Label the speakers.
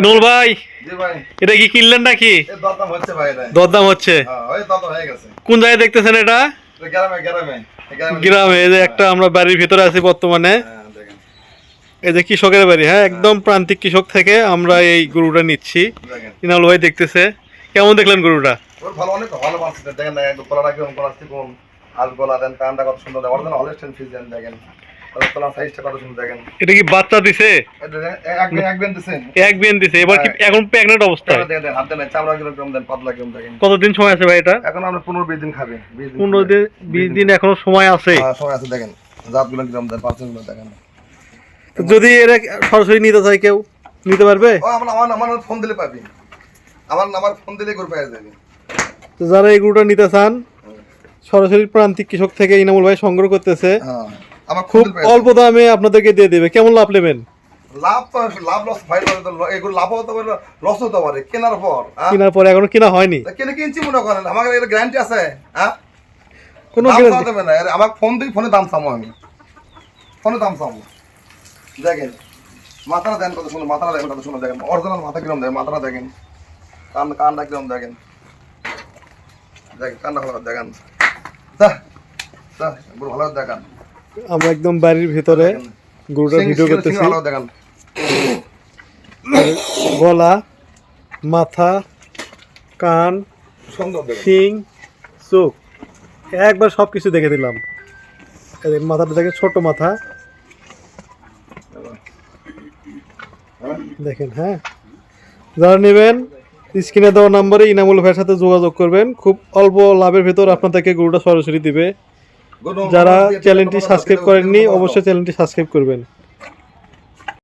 Speaker 1: Enol ভাই এটা কি কিনলেন নাকি?
Speaker 2: দরদাম হচ্ছে হ্যাঁ হয়ে
Speaker 1: কোন জায়গায় দেখতেছেন এটা?
Speaker 2: গ্রামে গ্রামে। এই গ্রামে
Speaker 1: গ্রামে এই যে একটা আমরা বাড়ির ভিতরে আছি বর্তমানে।
Speaker 2: হ্যাঁ
Speaker 1: এই যে কৃষকের বাড়ি হ্যাঁ একদম প্রান্তিক কৃষক থেকে আমরা এই গরুটা নিচ্ছি। ইনাল ভাই দেখতেছে। কেমন দেখলেন গরুটা?
Speaker 2: ভালো অনেক ভালো দেখেন দেখেন একটু কলাটা কীরকম কলা চিকন আর গলা দেন কানটা কত সুন্দর দেখেন।
Speaker 1: এটা কি বাচ্চা দিছে?
Speaker 2: এক
Speaker 1: বিয়ান দিছে। এবার কি এখন প্রেগনেন্ট অবস্থায়?
Speaker 2: দেখেন
Speaker 1: কতদিন সময় আছে ভাই এটা?
Speaker 2: এখন আমরা পনেরো বিশ দিন খাবে
Speaker 1: পনেরো দিন বিশ দিন এখনও সময় আছে।
Speaker 2: হ্যাঁ, সময় আছে দেখেন। জাতগুলো কীরকম দেন পার্সেন্ট দেখেন।
Speaker 1: যদি এরা সরাসরি নিতে চায় কেউ নিতে পারবে?
Speaker 2: আমার আমার আমার ফোন দিলে পাবি। আমার আমার ফোন দিলে করে পেয়ে যাবে।
Speaker 1: তো যারা এই গরুটা নিতে চান সরাসরি প্রান্তিক কৃষক থেকে ইনামুল ভাই সংগ্রহ করতেছে।
Speaker 2: হ্যাঁ। আমার
Speaker 1: খুব অল্প দামে আপনাদেরকে দিয়ে দেবে। কেমন লাভ নেবেন?
Speaker 2: লাভ তো লাভ লস ফাইল এগুলো লাভ হতে পারে লস হতে পারে কেনার পর হ্যাঁ?
Speaker 1: কেনার পরে এখনও কেনা হয়নি।
Speaker 2: তা কিনে কিনছি মনে করেন আমার এর গ্যারান্টি আছে হ্যাঁ?
Speaker 1: কোনো
Speaker 2: দাম দেবে না আমার ফোন দিই ফোনে দাম আমি। ফোনে দাম দেখেন মাথাটা দেন কত সুন্দর মাথাটা দেখেন কত সুন্দর দেখেন অরিজিনাল মাথা কিরম দেখেন মাথাটা দেখেন। কান কানটা কিরম দেখেন। দেখেন কানটা ভালো দেখেন। দা দা পুরো ভালো দেখান।
Speaker 1: আমরা একদম বাড়ির ভিতরে গরুটার
Speaker 2: সিং-
Speaker 1: ভিডিও করতেছি। গলা মাথা কান শিং চোখ একবার সব কিছু দেখে দিলাম। মাথাটা দেখে ছোট মাথা? দেখেন হ্যাঁ? যারা নেবেন স্ক্রিনে দেওয়া নাম্বারে ইনামুল ভাইয়ের সাথে যোগাযোগ করবেন। খুব অল্প লাভের ভেতর আপনাদেরকে গরুটা সরাসরি দিবে। যারা চ্যানেলটি সাবস্ক্রাইব করেননি অবশ্যই চ্যানেলটি সাবস্ক্রাইব করবেন।